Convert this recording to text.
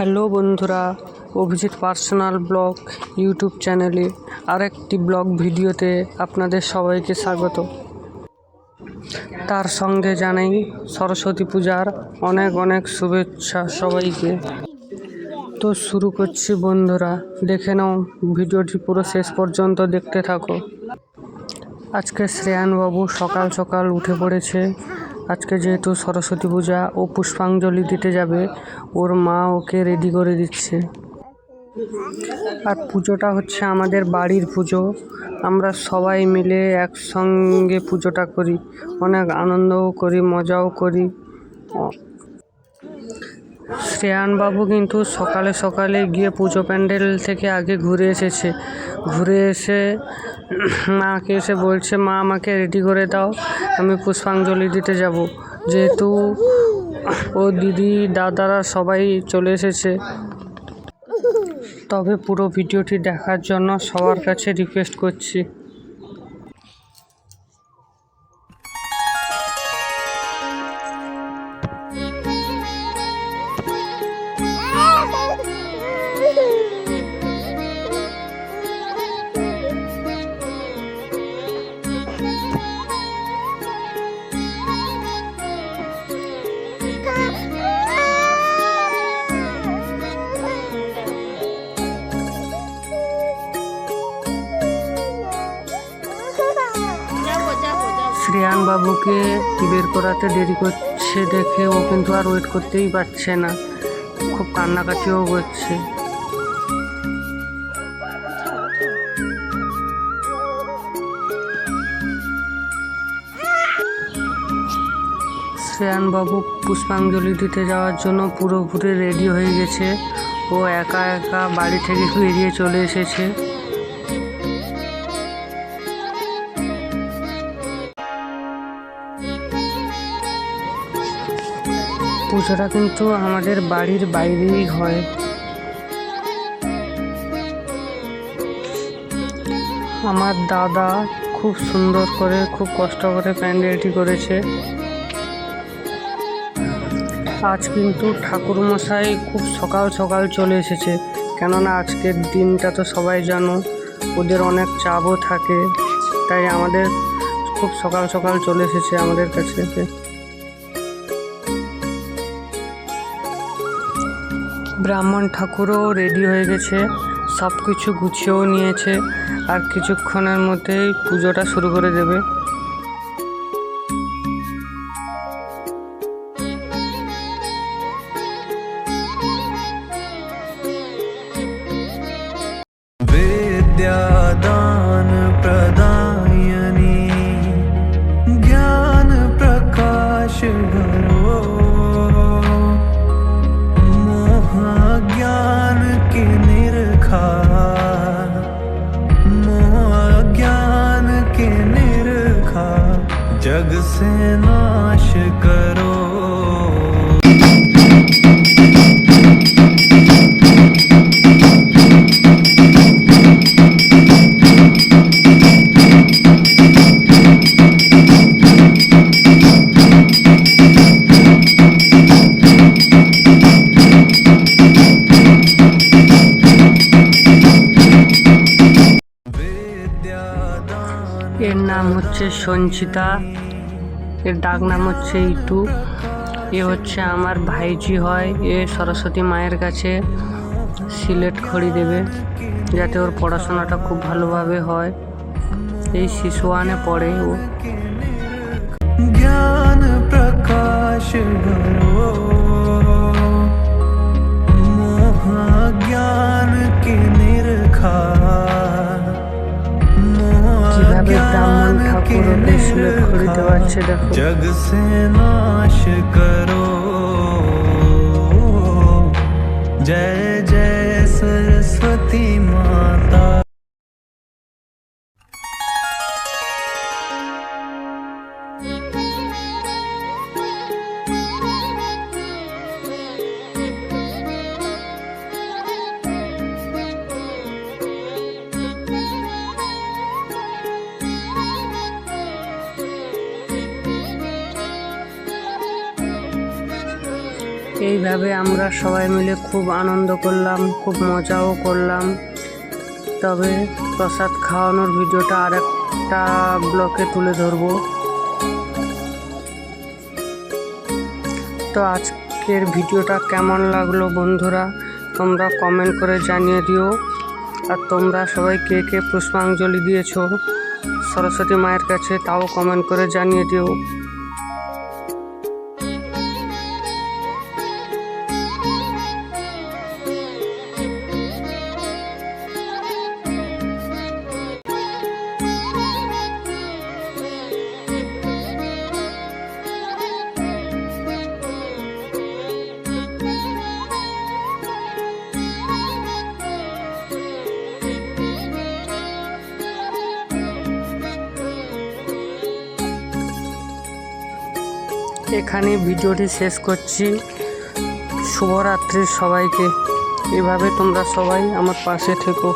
Hello বন্ধুরা, Abhijit personal blog YouTube চ্যানেলে আরেকটি ব্লগ ভিডিওতে আপনাদের সবাইকে স্বাগত। তার সঙ্গে জানাই সরস্বতী পূজার অনেক অনেক শুভেচ্ছা সবাইকে। তো শুরু করছি বন্ধুরা, দেখে নাও ভিডিওটি পুরো শেষ পর্যন্ত দেখতে থাকো। আজকে শ্রেয়ানবাবু সকাল সকাল উঠে পড়েছে আজকে যেহেতু সরস্বতী পূজা ও পুষ্পাঞ্জলি দিতে যাবে, ওর মা ওকে রেডি করে দিচ্ছে। আর পুজোটা হচ্ছে আমাদের বাড়ির পুজো। আমরা সবাই মিলে একসঙ্গে পুজোটা করি। অনেক আনন্দও করি, মজাও করি। শ্রেয়ানবাবু কিন্তু সকালে সকালে গিয়ে পুজো প্যান্ডেল থেকে আগে ঘুরে এসেছে। ঘুরে এসে মাকে এসে বলছে, মা, আমাকে রেডি করে দাও, আমি পুষ্পাঞ্জলি দিতে যাব। যেহেতু ও দিদি, দাদারা সবাই চলে এসেছে। তবে পুরো ভিডিওটি দেখার জন্য সবার কাছে রিকোয়েস্ট করছি। শ্রেয়ান বাবুকে বের করাতে দেরি করছে দেখে ও কিন্তু আর ওয়েট করতেই পারছে না। খুব কান্নাকাটিও করছে। শ্রেয়ান বাবু পুষ্পাঞ্জলি দিতে যাওয়ার জন্য পুরোপুরি রেডি হয়ে গেছে। ও একা একা বাড়ি থেকে বেরিয়ে চলে এসেছে। পুজোটা কিন্তু আমাদের বাড়ির বাইরেই হয়। আমার দাদা খুব সুন্দর করে, খুব কষ্ট করে প্যান্ডেলটি করেছে। আজ কিন্তু ঠাকুরমশাই খুব সকাল সকাল চলে এসেছে। কেননা আজকের দিনটা তো সবাই জানো, ওদের অনেক চাপও থাকে। তাই আমাদের খুব সকাল সকাল চলে এসেছে আমাদের কাছে। ব্রাহ্মণ ঠাকুরও রেডি হয়ে গেছে সব কিছু গুছিয়েও নিয়েছে, আর কিছুক্ষণের মধ্যেই পুজোটা শুরু করে দেবে। বিদ্যা से नाश करो विद्यादान এর নাম হচ্ছে সঞ্চিতা এর ডাক নাম হচ্ছে ইটু। এ হচ্ছে আমার ভাইজি হয়, এ সরস্বতী মায়ের কাছে সিলেট খড়ি দেবে, যাতে ওর পড়াশোনাটা খুব ভালোভাবে হয়। এই শিশু আনে পড়ে ও। জ্ঞান প্রকাশ হচ্ছে দেখো। জগ সে নাশ করো। জয় এইভাবে আমরা সবাই মিলে খুব আনন্দ করলাম, খুব মজাও করলাম। তবে প্রসাদ খাওয়ানোর ভিডিওটা আর একটা ব্লকে তুলে ধরব। তো আজকের ভিডিওটা কেমন লাগল বন্ধুরা? তোমরা কমেন্ট করে জানিয়ে দিও। আর তোমরা সবাই কে কে পুষ্পাঞ্জলি দিয়েছ, সরস্বতী মায়ের কাছে তাও কমেন্ট করে জানিয়ে দিও। এখানে ভিডিওটি শেষ করছি। শুভরাত্রি সবাইকে। এভাবে তোমরা সবাই আমার পাশে থেকো।